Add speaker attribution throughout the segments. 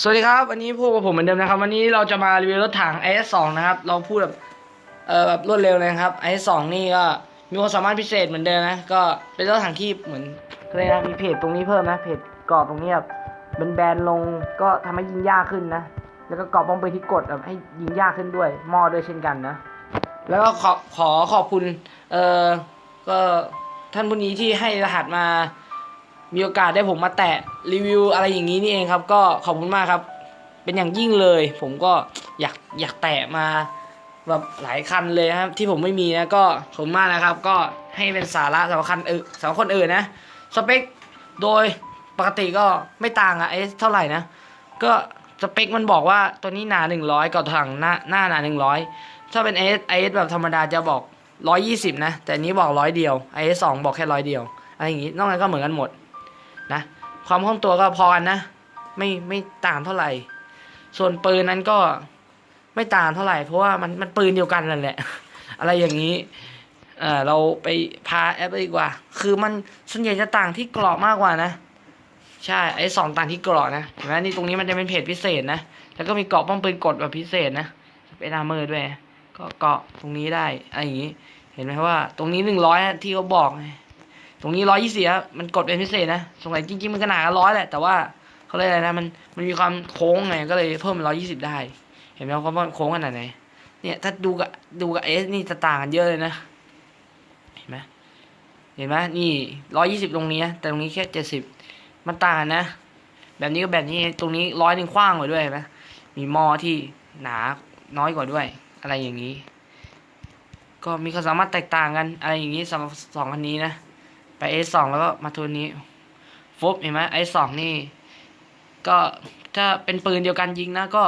Speaker 1: สวัสดีครับ วันนี้พวกบผมเหมือนเดิมนะครับ วันนี้เราจะมารีวิวรถถัง IS2 นะครับ เราพูดแบบเออแบบรวดเร็วเลยนะครับ IS2 นี่ก็มีความสามารถพิเศษเหมือนเดิมนะ ก็เป็นรถถังที่เหมือนอะไรนะมีเพจตรงนี้เพิ่มนะเพจกรอบตรงนี้แบบเป็นแบนลงก็ทำให้ยิงยากขึ้นนะ แล้วก็กรอบป้องปืนที่กดแบบให้ยิงยากขึ้นด้วยมอด้วยเช่นกันนะ แล้วก็ขอขอขอบคุณเออก็ท่านผู้นี้ที่ให้รหัสมา มีโอกาสได้ผมมาแตะรีวิวอะไรอย่างนี้นี่เองครับ ก็ขอบคุณมากครับ เป็นอย่างยิ่งเลย ผมก็อยากอยากแตะมาแบบหลายคันเลยครับ ที่ผมไม่มีนะก็ขอบคุณมากนะครับ ก็ให้เป็นสาระสำหรับคันอื่นสำหรับคนอื่นนะสเปคโดยปกติก็ไม่ต่างอะเอสเท่าไหร่นะ ก็สเปคมันบอกว่าตัวนี้หนา 100กับถังหน้าหน้าหนา 100 ถ้าเป็นเอสเอสแบบธรรมดาจะบอก 120 นะ แต่นนี้บอกร้อยเดียวไอเอสสองบอกแค่ร้อยเดียวอะไรอย่างงี้นอกนั้นก็เหมือนกันหมด นะความคล่องตัวก็พอกันนะ ไม่ไม่ต่างเท่าไหร่ ส่วนปืนนั้นก็ไม่ต่างเท่าไหร่ เพราะว่ามันมันปืนเดียวกันนั่นแหละ อะไรอย่างนี้เออเราไปพาแอปไปดีกว่า คือมันส่วนใหญ่จะต่างที่กรอบมากกว่านะ ใช่ไอ้สองต่างที่กรอบนะเห็นไหมนี่ตรงนี้มันจะเป็นเพจพิเศษนะแล้วก็มีเกราะป้องปืนกดแบบพิเศษนะเป็นอาเมอร์ด้วยก็เกาะตรงนี้ได้อะไรอย่างนี้ เห็นไหมว่า ตรงนี้หนึ่งร้อยที่เขาบอกไง ตรงนี้ร้อยยี่สิบมันกดเป็นพิเศษนะสงสัยจริง ๆ มันขนาดร้อยแหละ แต่ว่าเขาเรียกอะไรนะ มันมันมีความโค้งไงก็เลยเพิ่มเป็นร้อยยี่สิบได้ เห็นไหมว่ามันโค้งขนาดไหนเนี่ยถ้าดูกับดูกับเอสนี่จะต่างกันเยอะเลยนะ เห็นไหมเห็นไหมนี่ร้อยยี่สิบตรงนี้นะแต่ตรงนี้แค่เจ็ดสิบมันต่างกันนะ แบบนี้ก็แบบนี้ตรงนี้ร้อยหนึ่งกว้างกว่าด้วยเห็นไหมมีมอที่หนาน้อยกว่าด้วย อะไรอย่างนี้ ก็มีความสามารถแตกต่างกันอะไรอย่างนี้สำหรับสองอันนี้นะ ไป S2 แล้วก็มาตัวนี้ฟุบเห็นไหม S2 นี่ ก็ถ้าเป็นปืนเดียวกันยิงนะก็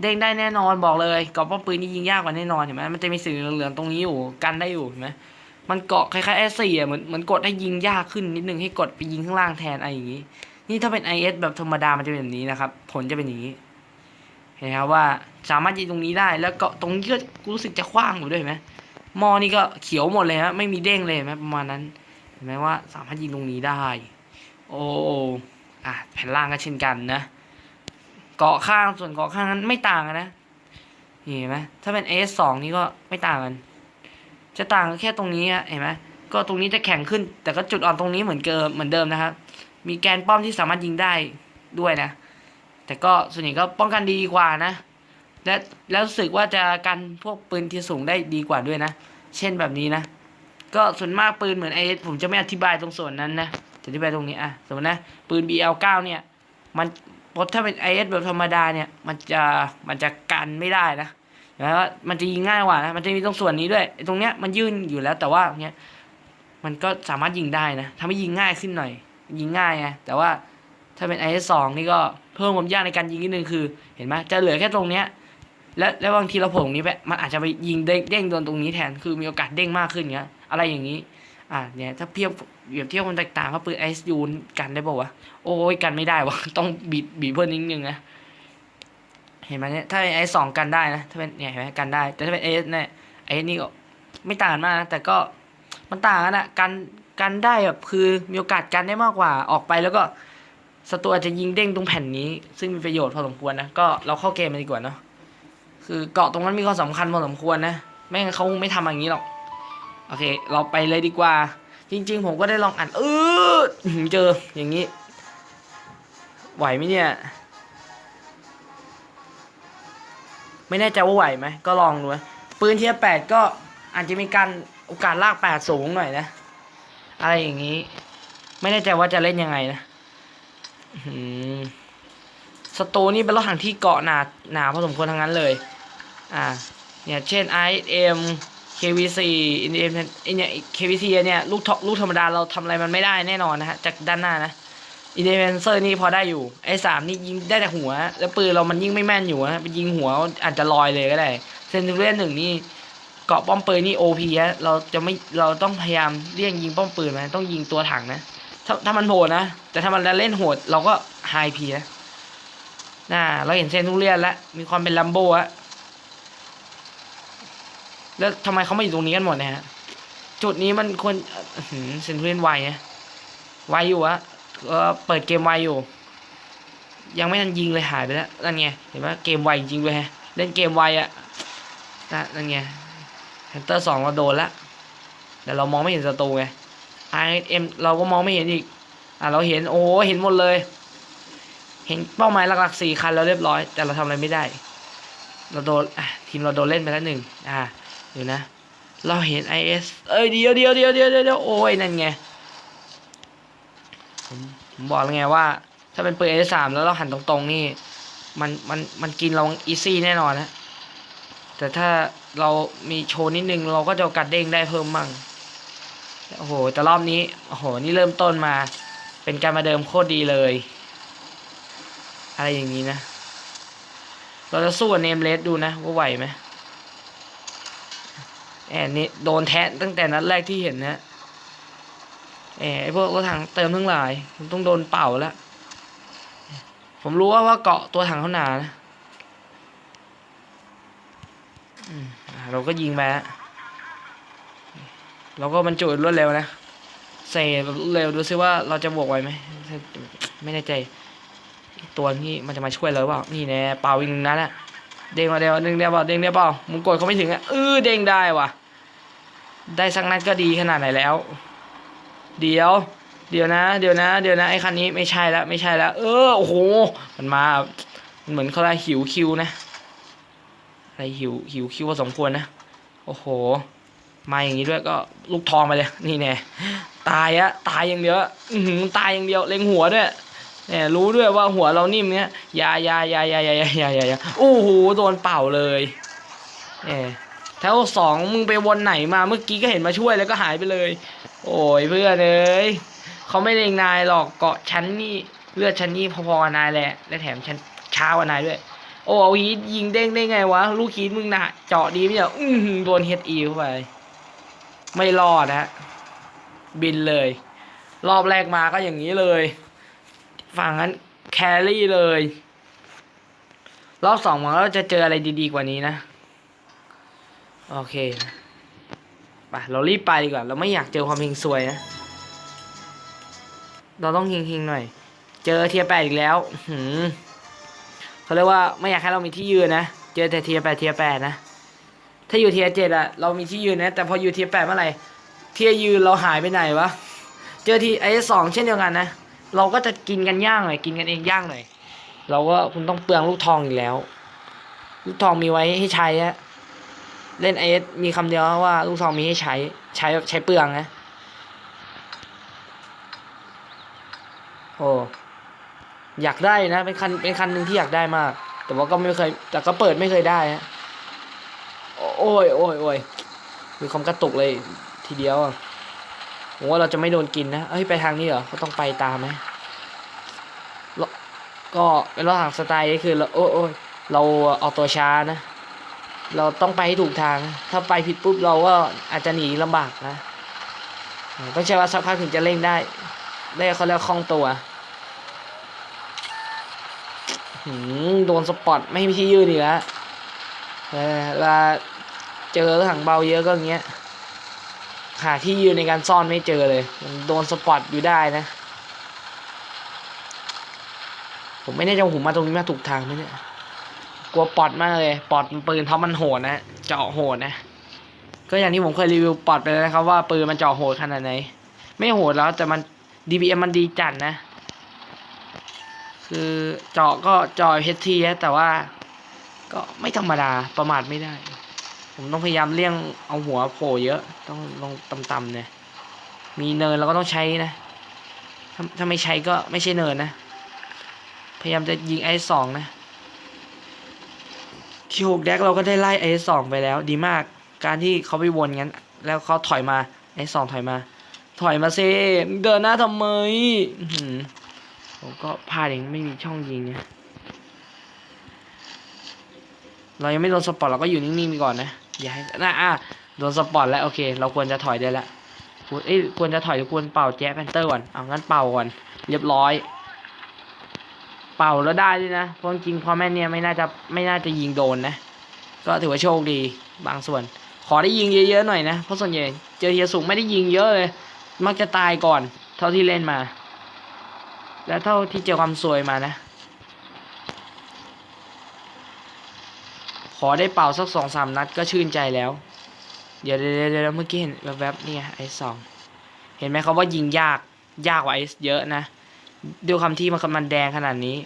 Speaker 1: เด้งได้แน่นอนบอกเลยกรอบป้อมปืนนี่ยิงยากกว่าแน่นอนเห็นไหมมันจะมีสีเหลืองๆตรงนี้อยู่กันได้อยู่เห็นไหมมันเกาะคล้ายๆ S4 อะเหมือนเหมือนกดให้ยิงยากขึ้นนิดนึงให้กดไปยิงข้างล่างแทนอะไรอย่างนี้ นี่ถ้าเป็น IS แบบธรรมดามันจะเป็นแบบนี้นะครับ ผลจะเป็นอย่างนี้ เห็นไหมครับว่าสามารถยิงตรงนี้ได้แล้วก็ตรงนี้ก็รู้สึกจะกว้างอยู่ด้วยเห็นไหมมอนี่ก็เขียวหมดเลยฮะไม่มีเด้งเลยไหมประมาณนั้น ไหมว่าสามารถยิงตรงนี้ได้ โอ้อะแผ่นล่างก็เช่นกันนะ เกาะข้างส่วนเกาะข้างนั้นไม่ต่างกันนะเห็นไหมถ้าเป็น S2 นี่ก็ไม่ต่างกัน จะต่างกันแค่ตรงนี้อะเห็นไหมก็ตรงนี้จะแข็งขึ้น แต่ก็จุดอ่อนตรงนี้เหมือนเดิมเหมือนเดิมนะครับ มีแกนป้อมที่สามารถยิงได้ด้วยนะ แต่ก็ส่วนใหญ่ก็ป้องกันดีกว่านะ และแล้วรู้สึกว่าจะกันพวกปืนที่สูงได้ดีกว่าด้วยนะ เช่นแบบนี้นะ ก็ส่วนมากปืนเหมือนไอผมจะไม่อธิบายตรงส่วนนั้นนะจะอธิบายตรงนี้อะสมมตินะปืน BL9 เนี่ย มันพราะถ้าเป็น IS แบบธรรมดาเนี่ย มันจะมันจะกันไม่ได้นะแล้วมันจะยิงง่ายกว่านะมันจะมีตรงส่วนนี้ด้วยไอตรงเนี้ยมันยื่นอยู่แล้วแต่ว่าเนี้ยมันก็สามารถยิงได้นะทำให้ยิงง่ายขึ้นหน่อย ยิงง่ายไงแต่ว่าถ้าเป็น IS 2นี่ก็เพิ่มความยากในการยิงนิดนึงคือ เห็นไหมจะเหลือแค่ตรงเนี้ยและแล้วบางทีเราโผล่ตรงนี้ไปมันอาจจะไปยิงเด้งเด้งโดนตรงนี้แทนคือมีโอกาสเด้งมากขึ้นเงี้ย อะไรอย่างนี้ อ่าเนี่ยถ้าเทียบเปรียบเทียบมันแตกต่างก็ปืนไอซ์ยูนกันได้ป่าวะโอ้ยกันไม่ได้วะต้องบีบบีบเพิ่มนิดนึงนะเห็นไหมเนี่ยถ้าเป็นไอสองกันได้นะถ้าเป็นเนี่ยเห็นไหมกันได้ แต่ถ้าเป็นเอสเนี่ยไอนี่ก็ไม่ต่างมากนะแต่ก็มันต่างกันอะกันกันได้แบบคือมีโอกาสกันได้มากกว่าออกไปแล้วก็ศัตรูอาจจะยิงเด้งตรงแผ่นนี้ ซึ่งมีประโยชน์พอสมควรนะก็เราเข้าเกมมันดีกว่าเนาะคือเกาะตรงนั้นมีความสำคัญพอสมควรนะไม่งั้นเขาคงไม่ทำอย่างนี้หรอก โอเค เราไปเลยดีกว่า จริง ๆ ผมก็ได้ลองอ่านเออเจออย่างนี้ ไหวไหมเนี่ย ไม่แน่ใจว่าไหวไหมก็ลองดูปืนเทียร์แปดก็อาจจะมีการโอกาสลากแปดสูงหน่อยนะ อะไรอย่างนี้ ไม่แน่ใจว่าจะเล่นยังไงนะสตูนี่เป็นรถถังที่เกาะหนาหนาพอสมควรทั้งนั้นเลย อ่า เนี่ย เช่น IM KVC อินเดียเนี่ย KVC เนี่ยลูกทอลูกธรรมดาเราทำอะไรมันไม่ได้แน่นอนนะฮะจากด้านหน้านะอินเด n นเซอร์นี่พอได้อยู่ไอ้สามนี่ยิงได้แต่หัว แล้วปืนเรามันยิ่งไม่แม่นอยู่นะไปยิงหัวอาจจะลอยเลยก็ได้เซนตูเรียนหนึ่งนี่เกาะป้อมปืนนี่ OP ฮะเราจะไม่เราต้องพยายามเลี่ยงยิงป้อมปืนนะต้องยิงตัวถังนะถ้าถ้ามันโหดนะ แต่ถ้ามันเล่นโหดเราก็ไฮพีนะน่าเราเห็นเซนทุเรียนแล้วมีความเป็นลัมโบ้อะ แล้วทำไมเขาไมาอยู่ตรงนี้กันหมดเนะฮะ จุดนี้มันควรเซนทุเรีนไวนะไวอยู่อะก็เปิดเกมไวอยู่ ยังไม่ทันยิงเลยหายไปแล้วนั่นไงเห็นไหมเกมไวจริงเลยฮะเล่นเกมไวอะนั่นไงแฮนเตอร์สองเราโดนละแต่เรามองไม่เห็นศัตรูไง IM เอ็มเราก็มองไม่เห็นอีกอะเราเห็นโอ้เห็นหมดเลย เห็นเป้าหมายหลักๆสี่คันแล้วเรียบร้อย แต่เราทำอะไรไม่ได้ เราโดนทีมเราโดนเล่นไปแล้วหนึ่งอ่า เดี๋ยวนะ เราเห็น IS เอ้ยเดียวเดียวเดียวเดียวเดียวเดียวโอ้ยนั่นไงผมผมบอกแล้วไงว่า ถ้าเป็นปืน S3 แล้วเราหันตรงๆนี่ มันมันมันกินเราอีซี่แน่นอนนะแต่ถ้าเรามีโชว์นิดนึงเราก็จะกัดเด้งได้เพิ่มมั่งโอ้โหแต่รอบนี้โอ้โหนี่เริ่มต้นมา เป็นการมาเดิมโคตรดีเลย อะไรอย่างนี้นะ เราจะสู้กับเนมเลสดูนะว่าไหวไหม แอนนี่โดนแทะตั้งแต่นัดแรกที่เห็นนะแอบไอพวกรถถังเติมทั้งหลายผมต้องโดนเป่าแล้วผมรู้ว่าว่าเกาะตัวถังเขาหนานะเราก็ยิงไปฮะเราก็บรรจุรวดเร็วนะใส่แบบรวดเร็วดูซิว่าเราจะบวกไหวไหมไม่แน่ใจ ตัวนี้มันจะมาช่วยเราหรือเปล่า นี่แน่เป่าอีกหนึ่งนัดอะ เด้งมาเดียวเด้งได้เปล่าเด้งได้เปล่ามึงกดเขาไม่ถึงอะเออเด้งได้ว่ะ ได้สักนัดก็ดีขนาดไหนแล้ว เดี๋ยว เดี๋ยวนะ เดี๋ยวนะ เดี๋ยวนะไอ้คันนี้ไม่ใช่แล้วไม่ใช่แล้วเออโอ้โหมันมามันเหมือนเขาได้หิวคิวนะอะไรหิวหิวคิวพอสมควรนะโอ้โห มาอย่างนี้ด้วยก็ลูกทองไปเลย นี่แน่ตายอะตายอย่างเดียวอะอือหือตายอย่างเดียวเล็งหัวด้วย เนี่ยรู้ด้วยว่าหัวเรานิ่มเนี้ยยายายายายายายายายาโอ้โหโดนเป่าเลยเนี่ยแถวสองมึงไปวนไหนมาเมื่อกี้ก็เห็นมาช่วยแล้วก็หายไปเลย โอ้ยเพื่อนเอ้ยเขาไม่เลงนายหรอกเกาะชั้นนี่เลือดชั้นนี่พอๆกับนายแหละและแถมชั้นช้ากว่านายด้วย โอ้เอาฮีทยิงเด้งได้ไงวะลูกฮีทมึงหนะเจาะดีไหมเนี่ยอื้อหือโดนเฮดอีเข้าไป ไม่รอดนะบินเลย รอบแรกมาก็อย่างนี้เลย ฝั่งนั้นแครี่เลย รอบสองมาเราจะเจออะไรดี ๆ กว่านี้นะ โอเคไปเรารีบไปดีกว่า เราไม่อยากเจอความเฮงซวยนะ เราต้องเฮงๆหน่อย เจอเทียแปดอีกแล้วหืมเขาเรียกว่าไม่อยากให้เรามีที่ยืนนะ เจอแต่เทียแปดเทียแปดนะ ถ้าอยู่เทียเจ็ดอะเรามีที่ยืนนะ แต่พออยู่เทียแปดเมื่อไหร่ เทียยืนเราหายไปไหนวะ เจอทีไอ้สองเช่นเดียวกันนะ เราก็จะกินกันย่างหน่อยกินกันเองย่างหน่อยเราก็คุณต้องเปลืองลูกทองอีกแล้ว ลูกทองมีไว้ให้ใช้อะเล่นไอเอสมีคำเดียวว่าลูกซองมีให้ใช้ ใช้ใช้เปลืองนะโอ้อยากได้นะ เป็นคันเป็นคันหนึ่งที่อยากได้มาก แต่ว่าก็ไม่เคย แต่ก็เปิดไม่เคยได้ฮะโอ้ยโอ้ยโอ้ยมีความกระตุกเลยทีเดียวอะ ผมว่าเราจะไม่โดนกินนะ เอ้ยไปทางนี้เหรอก็ต้องไปตามไหมแล้วก็เป็นรถถังสไตล์นี่คือเราโอ้ยเราออกตัวช้านะ เราต้องไปให้ถูกทาง ถ้าไปผิดปุ๊บเราก็อาจจะหนีลำบากนะต้องใช้ว่าสักพักถึงจะเร่งได้ ได้เขาเรียกคล่องตัวหืมโดนสปอตไม่มีที่ยืดอีกแล้วเวลาเจอถังเบาเยอะก็อย่างเงี้ย หาที่ยืนในการซ่อนไม่เจอเลย มันโดนสปอตอยู่ได้นะ ผมไม่แน่ใจว่าผมมาตรงนี้มาถูกทางไหมเนี่ย กลัวปอดมากเลย ปอดปืนเขามันโหดนะ เจาะโหดนะ ก็อย่างที่ผมเคยรีวิวปอดไปแล้วนะครับว่าปืนมันเจาะโหดขนาดไหน ไม่โหดแล้วแต่มัน DPM มันดีจัดนะ คือเจาะก็เจาะเพชรทีแต่ว่า ก็ไม่ธรรมดาประมาทไม่ได้ ผมต้องพยายามเลี่ยงเอาหัวโผล่เยอะ ต้องลงต่ำๆเนี่ย มีเนินเราก็ต้องใช้นะ ถ้าถ้าไม่ใช้ก็ไม่ใช่เนินนะ พยายามจะยิงไอ้สองนะ ที่หกแดกเราก็ได้ไล่ไอ้สองไปแล้ว ดีมาก การที่เขาไปวนงั้น แล้วเขาถอยมาไอ้สองถอยมา ถอยมาเซเดินหน้าทำไมผมก็พลาดเองไม่มีช่องยิงเนี่ยเรายังไม่โดนสปอตเราก็อยู่นิ่งๆไปก่อนนะ อย่าให้น่าอะโดนสปอตแล้วโอเค เราควรจะถอยได้ละควรเอ้ยควรจะถอยหรือควรเป่าแจ๊แพนเตอร์ก่อนเอางั้นเป่าก่อนเรียบร้อย เป่าแล้วได้ด้วยนะเพราะจริงๆพอแม่เนี่ยไม่น่าจะไม่น่าจะยิงโดนนะ ก็ถือว่าโชคดีบางส่วน ขอได้ยิงเยอะๆหน่อยนะเพราะส่วนใหญ่เจอเฮียสูงไม่ได้ยิงเยอะเลย มักจะตายก่อน เท่าที่เล่นมา แล้วเท่าที่เจอความซวยมานะ อได้เป่าสักสองสามนัดก็ชื่นใจแล้ว เดี๋ยวเดี๋ยวเดี๋ยวเมื่อกี้เห็นแวบๆเนี่ยไอสองเห็นไหมครับว่ายิงยากยากกว่าไอเยอะนะด้วยความที่มันมันแดงขนาดนี้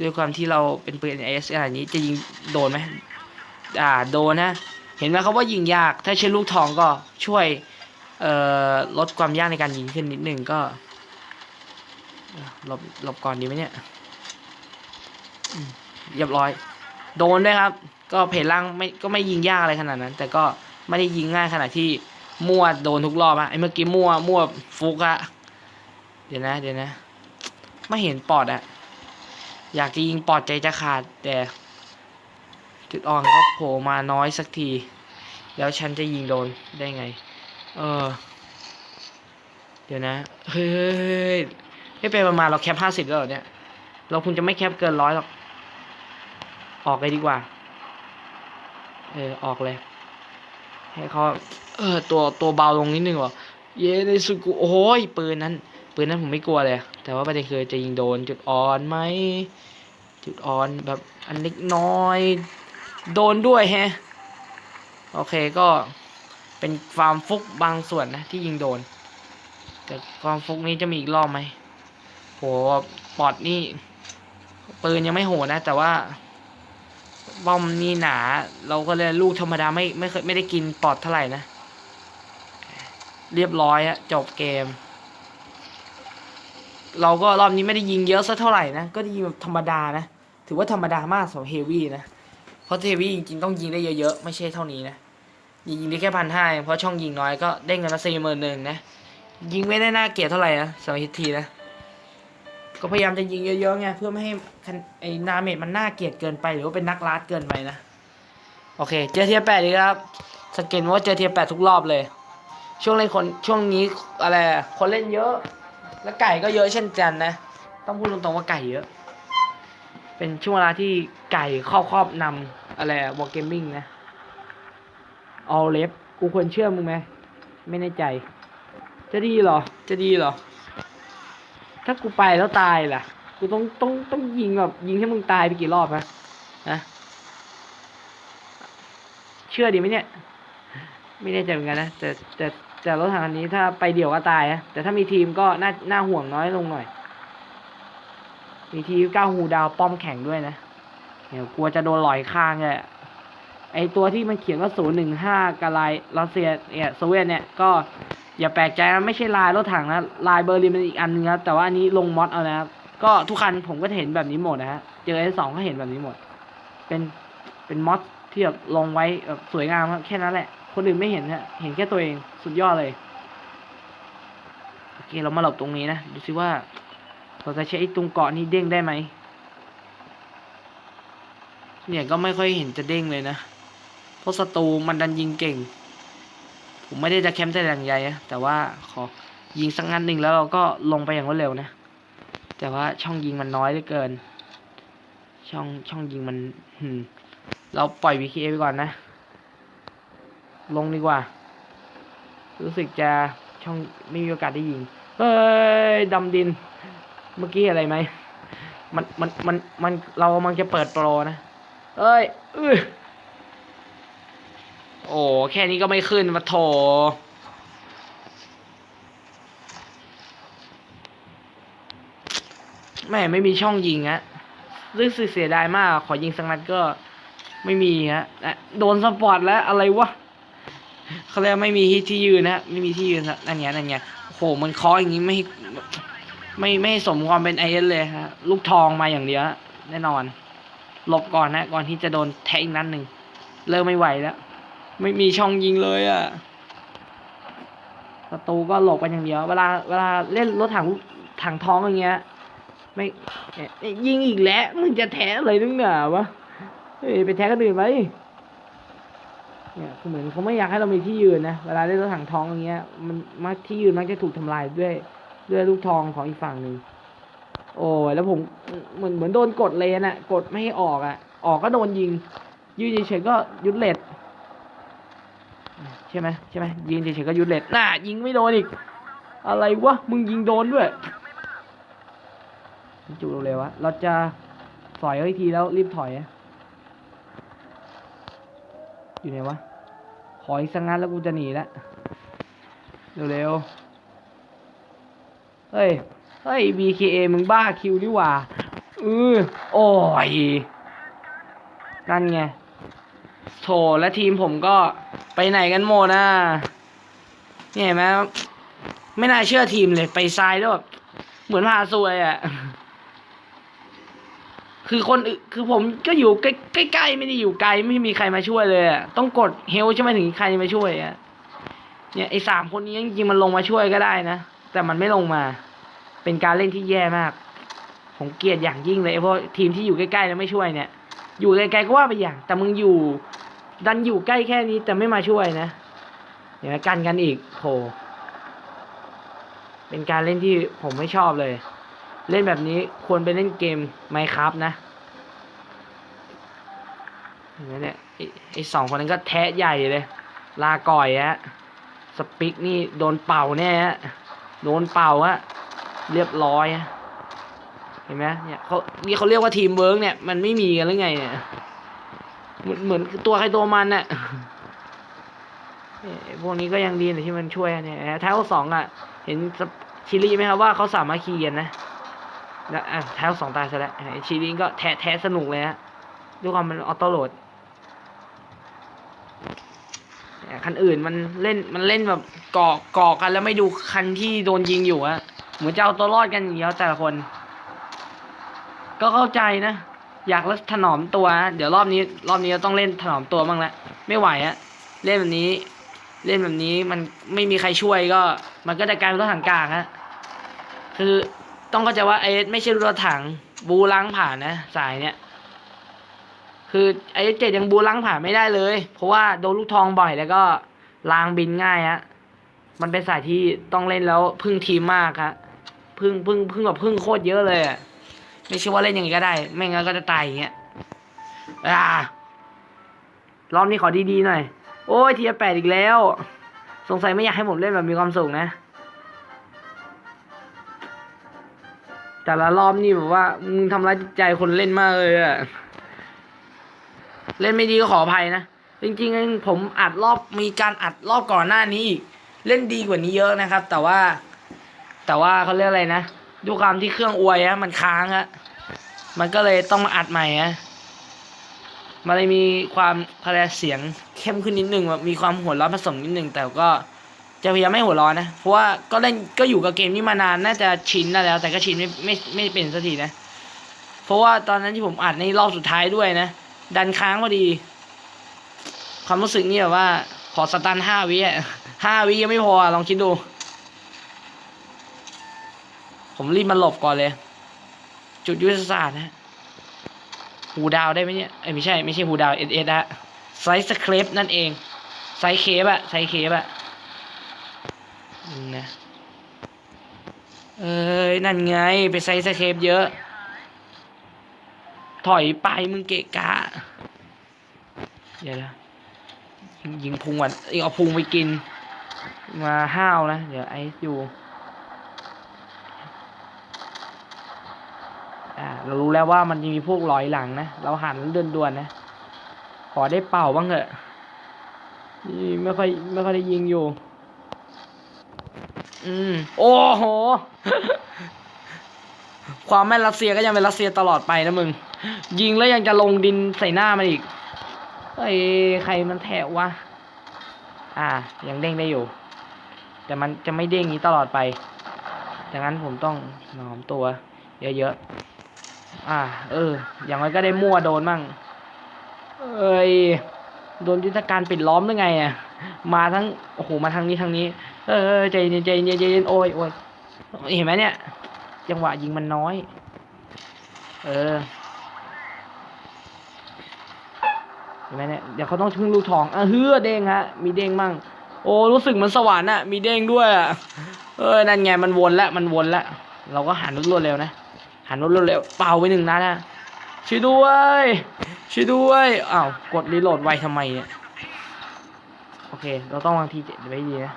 Speaker 1: ด้วยความที่เราเป็นปืนไอเอสขนาดนี้จะยิงโดนไหมอ่าโดนนะ เห็นไหมครับว่ายิงยากถ้าใช้ลูกทองก็ช่วยเอ่อลดความยากในการยิงขึ้นนิดนึงก็หลบหลบก่อนดีไหมเนี่ยเรียบร้อย โดนด้วยครับ ก็เพลล่างไม่ก็ไม่ยิงยากอะไรขนาดนั้น แต่ก็ไม่ได้ยิงง่ายขนาดที่มั่วโดนทุกรอบอะไอเมื่อกี้มั่วมั่วฟุกอะเดี๋ยวนะ เดี๋ยวนะ ไม่เห็นปอดอะอยากจะยิงปอดใจจะขาด แต่ จุดอ่อนก็โผล่มาน้อยสักที แล้วฉันจะยิงโดนได้ไง เออ เดี๋ยวนะ เฮ้ยไม่เป็นประมาณเราแคปห้าสิบแล้วเนี่ย เราคงจะไม่แคปเกินร้อยหรอก ออกเลยดีกว่า ออออกเลย ให้เขาเออตัวตัวเบาลงนิดนึงวะเย้ในสุกุโอ้ยปืนนั้นปืนนั้นผมไม่กลัวเลย แต่ว่าประเด็นคือจะยิงโดนจุดอ่อนไหมจุดอ่อนแบบอันเล็กน้อย โดนด้วยแฮะ โอเคก็เป็นความฟุกบางส่วนนะ ที่ยิงโดน แต่ความฟุกนี้จะมีอีกรอบไหมโหปอดนี่ปืนยังไม่โหดนะ แต่ว่า บอมนี่หนา เราก็เลยลูกธรรมดาไม่ไม่เคยไม่ได้กินปอดเท่าไหร่นะ เรียบร้อยอะจบเกม เราก็รอบนี้ไม่ได้ยิงเยอะสักเท่าไหร่นะ ก็ได้ยิงแบบธรรมดานะ ถือว่าธรรมดามากสำหรับเฮวี่นะ เพราะเฮวี่จริงๆต้องยิงได้เยอะๆ ไม่ใช่เท่านี้นะ ยิงได้แค่พันห้าเพราะช่องยิงน้อยก็ได้เงินมาสี่หมื่นหนึ่งนะ ยิงไม่ได้น่าเกลียดเท่าไหร่นะสำหรับฮิตทีนะ ก็พยายามจะยิงเยอะๆไงเพื่อไม่ให้ไอ้นาเมจมันน่าเกลียดเกินไป หรือว่าเป็นนักลาดเกินไปนะ โอเค เจอเทียแปดดีครับสังเกตว่าเจอเทียแปดทุกรอบเลย ช่วงเล่นคนช่วงนี้อะไรคนเล่นเยอะ แล้วไก่ก็เยอะเช่นกันนะ ต้องพูดตรงๆว่าไก่เยอะ เป็นช่วงเวลาที่ไก่ครอบนำอะไรวอลเกมมิ่งนะออลเลฟกูควรเชื่อมึงไหมไม่แน่ใจ จะดีเหรอ จะดีเหรอ ถ้ากูไปแล้วตายล่ะ กูต้องต้องต้องยิงแบบยิงให้มึงตายไปกี่รอบนะนะเชื่อดีไหมเนี่ย ไม่แน่ใจเหมือนกันนะแต่แต่แต่รถถังคันนี้ถ้าไปเดี่ยวก็ตายนะแต่ถ้ามีทีมก็น่าน่าห่วงน้อยลงหน่อย มีทีมก้าวหูดาวป้อมแข่งด้วยนะเดี๋ยวกลัวจะโดนหลอยข้างเลยไอตัวที่มันเขียนว่าศูนย์หนึ่งห้ากะลายรัสเซียเนี่ยโซเวียตเนี่ยก็ อย่าแปลกใจนะไม่ใช่ลายรถถังนะลายเบอร์ลินเป็นอีกอันนึงครับแต่ว่าอันนี้ลงมอดเอานะครับก็ทุกคันผมก็เห็นแบบนี้หมดนะฮะเจอไอสองก็เห็นแบบนี้หมด เป็นเป็นมอดที่แบบลงไว้แบบสวยงามครับแค่นั้นแหละ คนอื่นไม่เห็นฮะเห็นแค่ตัวเองสุดยอดเลยโอเคเรามาหลบตรงนี้นะดูซิว่าเราจะใช้ไอ้ตรงเกาะนี้เด้งได้ไหมเนี่ยก็ไม่ค่อยเห็นจะเด้งเลยนะเพราะศัตรูมันดันยิงเก่ง ผมไม่ได้จะแคมป์แต่อย่างใหญ่นะแต่ว่าขอยิงสักงันหนึ่งแล้วเราก็ลงไปอย่างรวดเร็วนะ แต่ว่าช่องยิงมันน้อยเหลือเกิน ช่องช่องยิงมันมเราปล่อย VKA ไปก่อนนะ ลงดีกว่า รู้สึกจะช่องไม่มีโอกาสได้ยิง เฮ้ยดำดิน เมื่อกี้อะไรไหม มันมันมันมันเรากำลังจะเปิดโปรนะ เอ้ยอื้อ โอ้แค่นี้ก็ไม่ขึ้นมาโถแม่ไม่มีช่องยิงฮะรู้สึกเสียดายมาก ขอยิงสักนัดก็ไม่มีฮะอะโดนสปอร์ตแล้วอะไรวะเขาเรียกไม่มีที่ที่ยืนนะไม่มีที่ยืนนะนั่นไงนั่นไงโอ้โหมันคออย่างนี้ไม่ไม่ไม่สมความเป็นไอเอสเลยฮะลูกทองมาอย่างเดียวแน่นอนหลบก่อนนะก่อนที่จะโดนแทงอีกนัดหนึ่งเริ่มไม่ไหวแล้ว ไม่มีช่องยิงเลยอะ่ะประตูก็หลบกันอย่างเดียว เวลาเวลาเล่นรถถังถังท้องอย่างเงี้ย ไม่ยิงอีกแล้วมึงจะแท้อะไรนึกหนาวะเฮ้ยไปแท้กันอื่นไปเนี่ยคือเหมือนเขาไม่อยากให้เรามีที่ยืนนะเวลาเล่นรถถังทองอย่างเงี้ย มันมักที่ยืนมักจะถูกทำลายด้วย ด้วยลูกทองของอีกฝั่งหนึ่งโอ้ยแล้วผมเหมือนเหมือนโดนกดเลนอะกดไม่ให้ออกอะออกก็โดนยิงยืนเฉยๆก็ยุดเลด ใช่ไหมใช่ไหมยิงเฉยๆก็ยุดเลดน่ายิงไม่โดนอีก อะไรวะ มึงยิงโดนด้วยจูเร็วๆวะเราจะสอยเขาอีกทีแล้วรีบถอยอยู่ไหนวะ ขออีกสักงัดแล้วกูจะหนีแล้วเร็วๆ เฮ้ย เฮ้ย BKA มึงบ้าคิวนี่หว่าเออโอ้ย นั่นไงโถและทีมผมก็ ไปไหนกันหมดนะนี่เห็นไหมไม่น่าเชื่อทีมเลย ไปซ้ายแล้วแบบเหมือนพาซวยอะ คือคนอื่นคือผมก็อยู่ใกล้ใกล้ๆไม่ได้อยู่ไกลไม่มีใครมาช่วยเลยอะต้องกดเฮลใช่ไหมถึงใครมาช่วยอะเนี่ยไอ้สามคนนี้จริงๆมันลงมาช่วยก็ได้นะ แต่มันไม่ลงมา เป็นการเล่นที่แย่มาก ผมเกลียดอย่างยิ่งเลยไอ้พวกทีมที่อยู่ใกล้ๆแล้วไม่ช่วยเนี่ย อยู่ไกลๆก็ว่าไปอย่าง แต่มึงอยู่ ดันอยู่ใกล้แค่นี้แต่ไม่มาช่วยนะเดี๋ยวกันกันอีกโถเป็นการเล่นที่ผมไม่ชอบเลย เล่นแบบนี้ควรไปเล่นเกมไมครับนะเห็นไหมเนี่ยไอ้สองคนนั้นก็แทะใหญ่เลย ลาก่อยฮะสปิกนี่โดนเป่าแน่ฮะโดนเป่าฮะเรียบร้อยเห็นไหมเนี่ยเขานี่เขาเรียกว่าทีมเวิร์กเนี่ยมันไม่มีกันหรือไงเนี่ย มือนเหมือนตัวใครตัวมันน่ะเอ้ยพวกนี้ก็ยังดีหน่อยที่มันช่วยเนี่ยแท้วสองอะ เห็นสปชิลีไหมครับว่าเขาสามารถคีกันนะแล้วอะแท้วสองตายซะแล้วชิลีก็แทะแทะสนุกเลยฮะด้วยความมันออโต้โหลดคันอื่นมันเล่นมันเล่นแบบก่อก่อกันแล้วไม่ดูคันที่โดนยิงอยู่อะเหมือนจะเอาตัวรอดกันอย่างเดียวแต่ละคน ก็เข้าใจนะ อยากถนอมตัว เดี๋ยวรอบนี้ รอบนี้เราต้องเล่นถนอมตัวบ้างละไม่ไหวอะเล่นแบบนี้ เล่นแบบนี้มันไม่มีใครช่วยก็ มันก็จะกลายเป็นรถถังกลางฮะคือต้องเข้าใจว่าไอ้ไม่ใช่รถถังบูล้างผ่านนะ สายเนี้ยคือไอ้เจ็ดยังบูล้างผ่านไม่ได้เลย เพราะว่าโดนลูกทองบ่อยแล้วก็ลางบินง่ายฮะมันเป็นสายที่ต้องเล่นแล้วพึ่งทีมมากฮะพึ่งพึ่งพึ่งแบบพึ่งโคตรเยอะเลยอะ ไม่ใช่ว่าเล่นยังไงก็ได้ ไม่งั้นก็จะตายอย่างเงี้ยอ่ารอบนี้ขอดีๆหน่อย โอ้ยทีแปดอีกแล้ว สงสัยไม่อยากให้ผมเล่นแบบมีความสุขนะ แต่ละรอบนี่แบบว่ามึงทำร้ายจิตใจคนเล่นมากเลยอะเล่นไม่ดีก็ขออภัยนะ จริงๆ ผมอัดรอบมีการอัดรอบก่อนหน้านี้อีกเล่นดีกว่านี้เยอะนะครับ แต่ว่า แต่ว่าเขาเรียกอะไรนะ ด้วยความที่เครื่องอวยอะมันค้างอะมันก็เลยต้องมาอัดใหม่อะมันเลยมีความคะเสียงเข้มขึ้นนิดนึงมีความหัวร้อนผสมนิดนึงแต่ก็จะพยายามไม่หัวร้อนนะ เพราะว่าก็เล่นก็อยู่กับเกมนี้มานานน่าจะชินแล้ว แต่ก็ชินไม่ไม่ไม่เป็นสักทีนะ เพราะว่าตอนนั้นที่ผมอัดในรอบสุดท้ายด้วยนะ ดันค้างพอดี ความรู้สึกนี่แบบว่า ขอสตันห้าวิอะห้าวิยังไม่พอลองคิดดู ผมรีบมาหลบก่อนเลย จุดยุทธศาสตร์นะหูดาวได้ไหมเนี่ยเอ้ไม่ใช่ไม่ใช่หูดาวเอสเอสอะไซส์สเครปนั่นเอง ไซส์เคปอะไซส์เคปอะนะเอ้ยนั่นไง ไปไซส์สเคปเยอะ ถอยไปมึงเกะกะเดี๋ยวนะยิงยิงพุงก่อนเอ้ยเอาพุงไปกิน มาห้าวนะ เดี๋ยวไอซ์อยู่ อ่า เรารู้แล้วว่ามันจะมีพวกลอยหลังนะ เราหันเดินด่วนนะ ขอได้เป่าบ้างเถอะนี่ไม่ค่อยไม่ค่อยได้ยิงอยู่ อืม โอ้โห ความแม่นรัสเซียก็ยังเป็นรัสเซียตลอดไปนะมึง ยิงแล้วยังจะลงดินใส่หน้ามันอีกเฮ้ยใครมันแทะวะ อ่า ยังเด้งได้อยู่ แต่มันจะไม่เด้งนี้ตลอดไปดังนั้นผมต้องหนอมตัว เยอะๆ อ่า เออ อย่างไรก็ได้มั่วโดนมั่ง เอ้ย โดนยุทธการปิดล้อมได้ไงอะ มาทั้ง โอ้โห มาทางนี้ทางนี้ เออใจเย็นใจเย็นใจเย็นโอ้ยโอ้ยเห็นไหมเนี่ย จังหวะยิงมันน้อย เออ เห็นไหมเนี่ย เดี๋ยวเขาต้องทึ่งลูกทองเออเฮือเด้งฮะ มีเด้งมั่ง โอ้ รู้สึกเหมันสวรรค์อะมีเด้งด้วยอะเออ นั่นไง มันวนล้วมันวนล้วเราก็หันรวดเร็วนะ หันรวดเร็วเป่าไปหนึ่งนัดนะช่วยด้วยช่วยด้วยอ้าวกดรีโหลดไวทำไมเนี่ยโอเค เราต้องวางทีเจ็ดไว้ดีนะ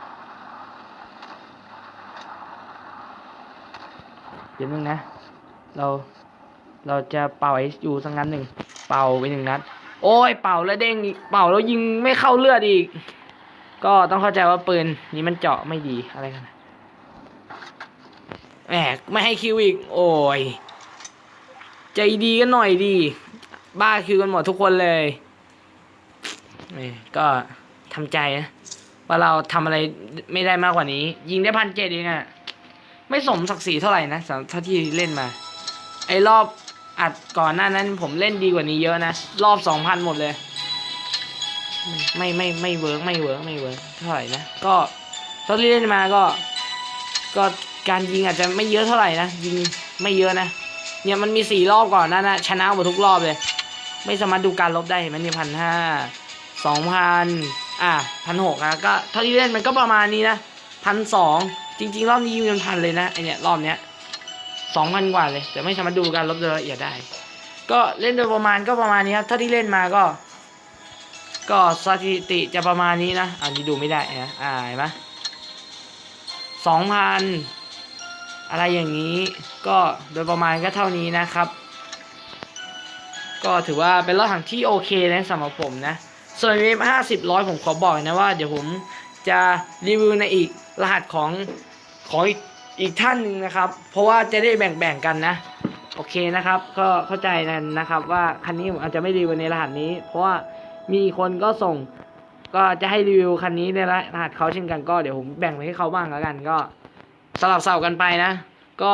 Speaker 1: เดี๋ยวนึงนะ เราเราจะเป่าไอยูสักนัดหนึ่งเป่าไปหนึ่งนัด โอ้ยเป่าแล้วเด้งอีกเป่าแล้วยิงไม่เข้าเลือดอีก ก็ต้องเข้าใจว่าปืนนี้มันเจาะไม่ดีอะไรกันนะ แหมไม่ให้คิวอีก โอ้ย ใจดีกันหน่อยดี บ้าคิวกันหมดทุกคนเลยก็ทำใจนะว่าเราทำอะไรไม่ได้มากกว่านี้ ยิงได้พันเจ็ดเองอะไม่สมศักดิ์ศรีเท่าไหร่นะสำหรับเท่าที่เล่นมา ไอ้รอบอัดก่อนหน้านั้นผมเล่นดีกว่านี้เยอะนะ รอบสองพันหมดเลย ไม่ไม่ไม่เวิร์กไม่เวิร์กไม่เวิร์กเท่าไหร่นะ ก็เท่าที่เล่นมาก็ ก็ การยิงอาจจะไม่เยอะเท่าไหร่นะยิงไม่เยอะนะ เนี่ยมันมีสี่รอบก่อนนะนะชนะหมดทุกรอบเลย ไม่สามารถดูการลบได้เห็นไหมเนี่ยพันห้าสองพันอะพันหกนะก็เท่าที่เล่นมันก็ประมาณนี้นะพันสองจริง ๆ รอบนี้ยิงเป็นพันเลยนะไอเนี่ยรอบเนี้ยสองพันกว่าเลย แต่ไม่สามารถดูการลบโดยละเอียดได้ ก็เล่นโดยประมาณก็ประมาณนี้ครับเท่าที่เล่นมาก็ ก็สถิติจะประมาณนี้นะอันนี้ดูไม่ได้นะอ่าเห็นไหมสองพัน อะไรอย่างนี้ก็โดยประมาณก็เท่านี้นะครับ ก็ถือว่าเป็นรถถังที่โอเคนะสำหรับผมนะ ส่วนเวฟห้าสิบร้อยผมขอบอกนะว่าเดี๋ยวผมจะรีวิวในอีกรหัสของของอีกอีกท่านหนึ่งนะครับ เพราะว่าจะได้แบ่งๆกันนะ โอเคนะครับ ก็เข้าใจกันนะครับว่าคันนี้ผมอาจจะไม่รีวิวในรหัสนี้ เพราะว่ามีคนก็ส่งก็จะให้รีวิวคันนี้ในรหัสเขาเช่นกันก็เดี๋ยวผมแบ่งไปให้เขาบ้างแล้วกันก็ สลับเสากันไปนะ ก็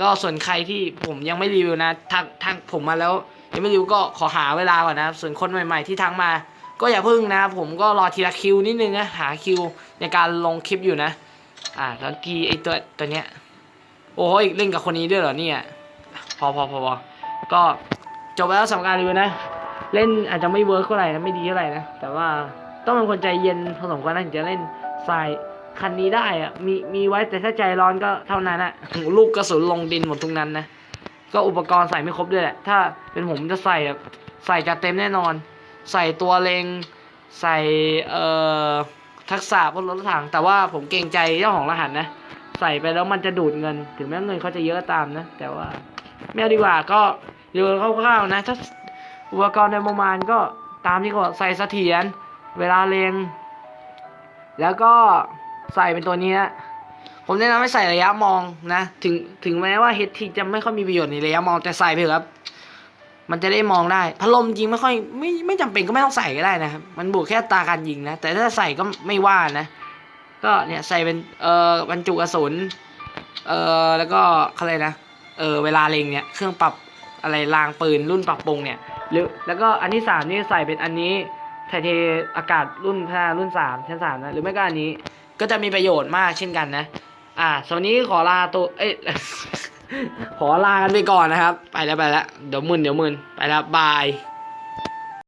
Speaker 1: ก็ส่วนใครที่ผมยังไม่รีวิวนะทักทักผมมาแล้วยังไม่รีวิวก็ขอหาเวลาก่อนนะส่วนคนใหม่ ๆ ที่ทักมา ก็อย่าพึ่งนะครับผมก็รอทีละคิวนิดนึงนะหาคิวในการลงคลิปอยู่นะ อ่าแล้วกีไอตัวตัวเนี้ยโอ้ยเล่นกับคนนี้ด้วยเหรอเนี่ยพอพอพอพอก็จบแล้วสำหรับการรีวิวนะ เล่นอาจจะไม่เวิร์กเท่าไหร่นะไม่ดีเท่าไหร่นะแต่ว่าต้องเป็นคนใจเย็นพอสมควรนะถึงจะเล่นทราย คันนี้ได้อะมีมีไว้แต่ถ้าใจร้อนก็เท่านั้นอะลูกกระสุนลงดินหมดทุกนั้นนะก็อุปกรณ์ใส่ไม่ครบด้วยแหละ ถ้าเป็นผมจะใส่แบบใส่จัดเต็มแน่นอน ใส่ตัวเลงใส่เอ่อทักษะบนรถถัง แต่ว่าผมเกรงใจเจ้าของรหัสนะ ใส่ไปแล้วมันจะดูดเงิน ถึงแม้เงินเขาจะเยอะตามนะ แต่ว่าไม่เอาดีกว่าก็ดูคร่าวๆนะ ถ้าอุปกรณ์ในประมาณก็ตามที่เขาบอกใส่เสถียรเวลาเลงแล้วก็ ใส่เป็นตัวนี้นะผมแนะนำให้ใส่ระยะมองนะ ถึงถึงแม้ว่าเฮดทีจะไม่ค่อยมีประโยชน์ในระยะมองแต่ใส่ไปเถอะครับ มันจะได้มองได้พัดลมจริงไม่ค่อยไม่ไม่จำเป็นก็ไม่ต้องใส่ก็ได้นะครับมันบวกแค่ตาการยิงนะ แต่ถ้าใส่ก็ไม่ว่านะ ก็เนี่ยใส่เป็นเอ่อบรรจุกระสุนเอ่อแล้วก็อะไรนะเออเวลาเล็งเนี่ยเครื่องปรับอะไรรางปืนรุ่นปรับปรุงเนี่ยหรือแล้วก็อันที่สามนี่ใส่เป็นอันนี้ถ่ายเทอากาศรุ่นพารุ่นสามชั้นสามนะหรือไม่ก็อันนี้ ก็จะมีประโยชน์มากเช่นกันนะ อ่าสวันนี้ขอลาตัว เอ้ย ขอลากันไปก่อนนะครับ ไปแล้วไปแล้ว เดี๋ยวมึนเดี๋ยวมึนไปแล้วบาย